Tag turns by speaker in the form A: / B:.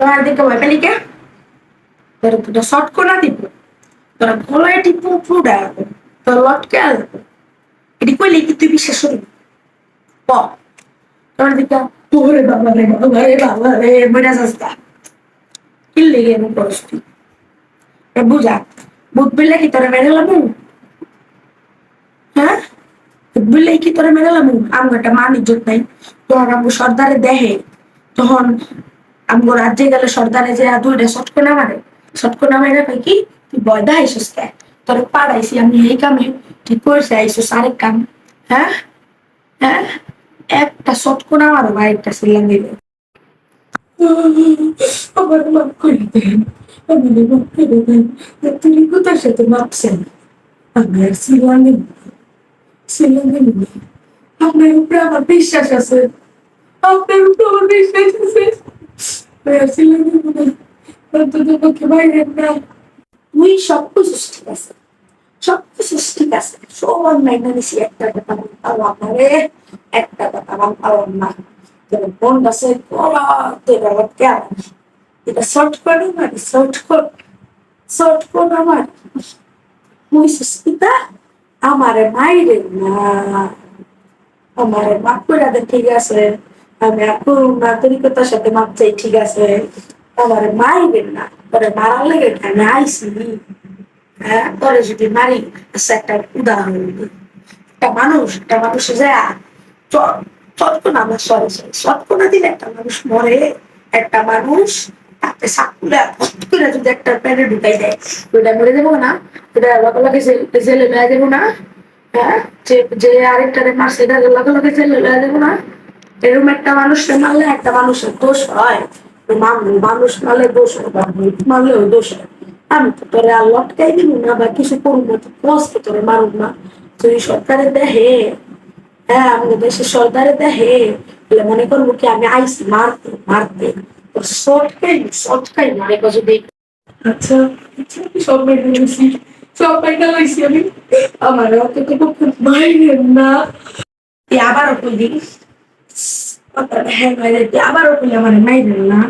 A: তোমার দিকে ভয় পেলি কে? তোর দুটো শর্ট করে দিব। তোর গলায় টিপু পুডা তোর লটকে আসব এটি কইলে কি তুই বিশ্বাস করবি ক তোমার দিকে ওরে বাবা রে বাবা রে বাবা রে বেড়া সস্তা কি লেগে এমন করস তুই? বুঝা বুধ বিলে কি তোরা মেরে লামু হ্যাঁ? বুধ বিলে কি তোরা মেরে লামু আমার একটা মান ইজ্জত নাই। তখন আমগো সর্দারে দেহে। তখন আমগো রাজ্যে গেলে সর্দারে যে দুইটা শটকো না মারে শটকো না মারে কই কি, তুই বয়দা আইসুস কে? তোর পাড়াইছি আমি এই কামে, ঠিক করেছে আইসুস আরেক কাম। হ্যাঁ? হ্যাঁ? একটা শটকো না মারো বা একটা সিলাম দিবে আমার মাফ করে দেন, আমি মাফ করে দেন কোথার সাথে মাপছেন আমি আর দিব আপনার উপরে আমার বিশ্বাস আছে, আপনার উপরে আমার বিশ্বাস আছে। আমি আর সিলাম দিব না অন্তত বাইরে না তুই সব কিছু ঠিক আছে সব কিছু ঠিক আছে সমান মাইনা একটা কথা আমি পারলাম একটা কথা আমি না তোর বোন কেমন এটা শর্ট করে মারি শর্ট কর শর্ট কর আমার মুই সুস্মিতা আমারে মাইরে না আমারে মাফ করে ঠিক আছে আমি আর করুন না তরিকতার সাথে মাপ চাই, ঠিক আছে। আমারে মাইবেন না, পরে মারার লেগে আমি আইসি হ্যাঁ পরে যদি মারি আচ্ছা একটা উদাহরণ একটা মানুষ একটা মানুষ যায় চটকোনা আমার সরে সরে চটকোনা দিলে একটা মানুষ মরে, একটা মানুষ তাতে সাকুলা করে যদি একটা প্যানে ঢুকাই দেয়, ওইটা মরে যাব না ওটা লগে জেলে লয়ে যাব না হ্যাঁ যে আরেকটারে মারছে, এটা লগে লগে জেলে লয়ে যাব না। এরকম একটা মানুষকে মারলে একটা মানুষের দোষ হয়। মানুষ মারলে দোষ হয় বা মারলেও দোষ হয়। আমি তো তোরে আর লটকাই দিব না বা কিছু করুন না, তো তোরে মারুক না তুই সরকারে দেহে হ্যাঁ আমাদের দেশের সরকারে দেহে বলে মনে করব কি আমি আইসি মারতে মারতে। তো শর্টকাই শর্টকাই মারে যদি আচ্ছা আচ্ছা সব সব আমি। আমার অত তো বাইরে না। আবারও কইলি হ্যাঁ আবারও কইলি আমার মাইরেন না।